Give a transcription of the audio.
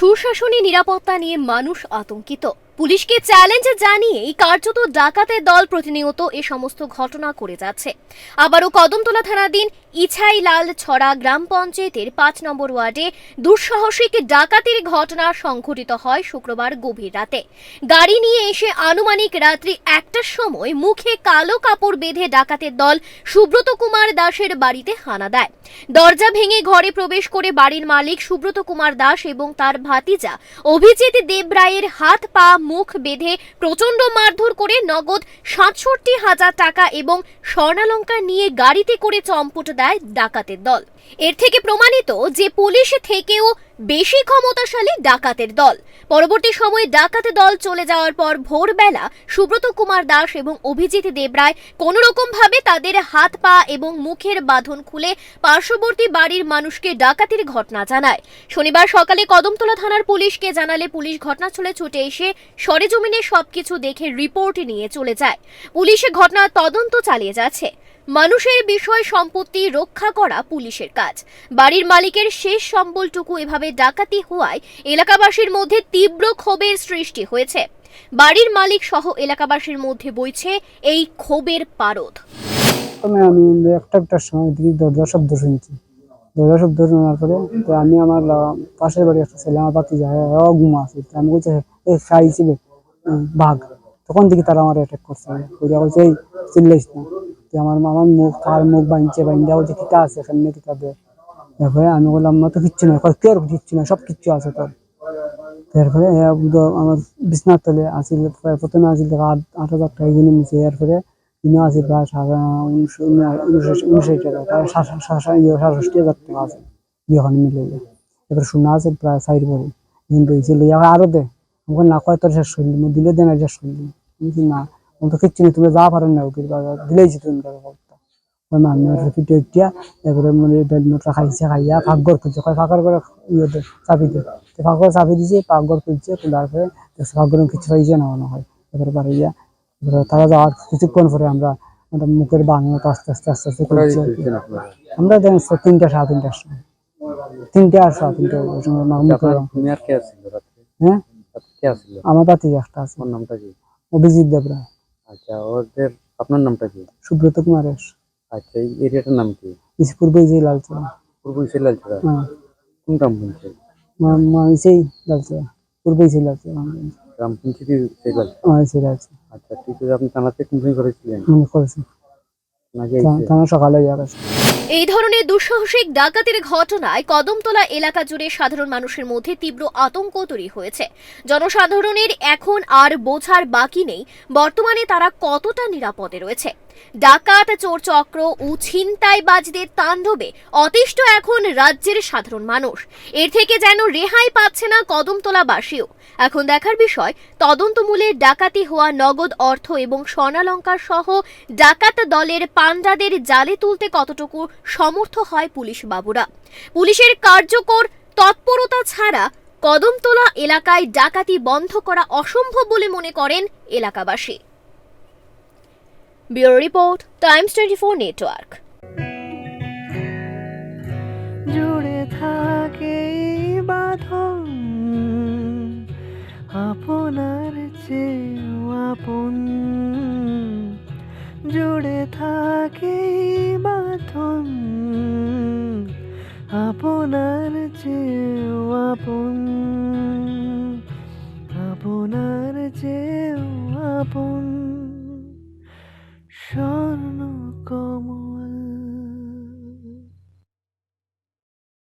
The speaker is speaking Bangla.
সুশাসনী নিরাপত্তা নিয়ে মানুষ আতঙ্কিত। পুলিশকে চ্যালেঞ্জ জানিয়েই কার্যত ডাকাতের দল প্রতিনিয়ত এ সমস্ত ঘটনা করে যাচ্ছে। আবারও কদমতলা থানাধীন ইছাইলাল ছড়া গ্রাম পঞ্চায়েতের পাঁচ নম্বর ওয়ার্ডে দুঃসাহসিক ডাকাতির ঘটনা সংঘটিত হয় শুক্রবার গভীর রাতে। গাড়ি নিয়ে এসে আনুমানিক রাত্রি একটার সময় মুখে কালো কাপড় বেঁধে ডাকাতের দল সুব্রত কুমার দাসের বাড়িতে হানা দেয়। দরজা ভেঙে ঘরে প্রবেশ করে বাড়ির মালিক সুব্রত কুমার দাস এবং তার ভাতিজা অভিজিৎ দেবরায়ের হাত পা মুখ বেঁধে প্রচণ্ড মারধর করে নগদ সাতষট্টি হাজার টাকা এবং স্বর্ণালঙ্কার নিয়ে গাড়িতে করে চম্পট দেয় ডাকাতের দল। এর থেকে প্রমাণিত যে পুলিশ থেকেও বেশি ক্ষমতাশালী ডাকাতের দল। পরবর্তী সময়ে ডাকাত দল চলে যাওয়ার পর ভোরবেলা সুব্রত কুমার দাস এবং অভিজিৎ দেবরায় কোনো রকম ভাবে তাদের হাত পা এবং মুখের বাঁধন খুলে পার্শ্ববর্তী বাড়ির মানুষকে ডাকাতির ঘটনা জানায়। শনিবার সকালে কদমতলা থানার পুলিশকে জানালে পুলিশ ঘটনাস্থলে ছুটে এসে সরেজমিনে সবকিছু দেখে রিপোর্ট নিয়ে চলে যায়। পুলিশ ঘটনার তদন্ত চালিয়ে যাচ্ছে। মানুষের বিষয় সম্পত্তি রক্ষা করা পুলিশের কাজ। বাড়ির মালিকের শেষ সম্বলটুকু এভাবে ডাকাতি হওয়ায় এলাকাবাসীর মধ্যে তীব্র ক্ষোভের সৃষ্টি হয়েছে। বাড়ির মালিক সহ এলাকাবাসীর মধ্যে বইছে এই ক্ষোভের পারদ। আমি একটা একটার সময় দেখি দরজা শব্দ শুনছি। দরজা শব্দ শোনার পরে তো আমি আমার পাশের বাড়ি একটা ছেলে, আমার বাতি যায় ঘুমা আছে আমি বলছি ছিল বাঘ। তখন দেখি তারা আমার অ্যাটাক করছে। এই চিল্লাইস না। আমার আমার মুখ তার মুখ বাঁধছে বাঁধা কিতা আছে কিতা দে। তারপরে আমি বললাম আমার তো কিচ্ছু নাই। কয়, কি আর কিচ্ছু নাই সব কিচ্ছু আছে তোর। তারপরে আমার বিছনার তলে আসিল প্রথমে আসিল আট আট হাজার টাকা কিনে এরপরে আসিল প্রায় সাড়ে উনিশশো উনিশশো টাকা প্রায় সাতষট্টি হাজার টাকা আছে। দুখানে মিলে যায় এবার শোনা প্রায় সাইড পরে কিন্তু এই ছিল আরও দে। আমাকে না কয় তোর শেষ করলি দিলে দেন শেষ করলি আমি বলছি, না। আমি তো কিচ্ছু নেই তুমি যা পারেন না তুমি ওই উঠিয়া এবারে মানে বেলনোটা খাইছে খাইয়া ফাঁকঘর খুলছে। কয় ফাঁকর করে ইয়ে দে তো চাবি দিছে পাকঘর খুলছে খোলার পরে দেখছে ফাঁকঘর কিছু পাইছে না মনে হয়। এবারে বাড়িয়া এবারে তারা যাওয়ার কিছুক্ষণ পরে আমরা আমরা মুখের বাংলা আস্তে আস্তে আস্তে আস্তে আমরা দেখেন তিনটা সাড়ে তিনটার সময়। তিনটা আর সাড়ে তিনটা তুমি রাত্রে? হ্যাঁ? কে আছিল? আমার বাতি একটা আছে। ওর নামটা কি? অভিজিৎ দেবরা। আচ্ছা ওদের আপনার নামটা কি? সুব্রত কুমারের আচ্ছা এই এরিয়াটার নাম কি? পূর্বে যে লালচরা। পূর্ব শিলালছড়া হ্যাঁ। কোন গ্রাম পঞ্চায়েত ইসেই লালচরা। পূর্বে যে লালচরা। গ্রাম পঞ্চায়েত ইসে লালচরা। আচ্ছা ঠিক আছে আপনি থানাতে কমপ্লেন করেছিলেন? আমি করেছি। থানা সকালে যাওয়ার আছে। এই ধরনের দুঃসাহসিক ডাকাতির ঘটনায় কদমতলা এলাকা জুড়ে সাধারণ মানুষের মধ্যে তীব্র আতঙ্ক তৈরি হয়েছে। জনসাধারণের এখন আর বোঝার বাকি নেই। বর্তমানে তারা কতটা নিরাপদে রয়েছে? ডাকাত চোর চক্র ও ছিনতাইবাজদের তাণ্ডবে অতিষ্ঠ এখন রাজ্যের সাধারণ মানুষ। এর থেকে যেন রেহাই পাচ্ছে না কদমতলাবাসীও। এখন দেখার বিষয়, তদন্তমূলে ডাকাতি হওয়া নগদ অর্থ এবং স্বর্ণালঙ্কার সহ ডাকাত দলের পান্ডাদের জালে তুলতে কতটুকু সমর্থ হয় পুলিশ বাবুরা পুলিশের কার্যকর তৎপরতা ছাড়া কদমতলা এলাকায় ডাকাতি বন্ধ করা অসম্ভব বলে মনে করেন এলাকাবাসী। Bureau report, Times twenty four network. জুড়ে থাকে বাঁধন, আপনার চেয়েও আপন। জুড়ে থাকে বাঁধন, আপনার চেয়েও আপন। আপনার চেয়েও আপন। স্বর্ণ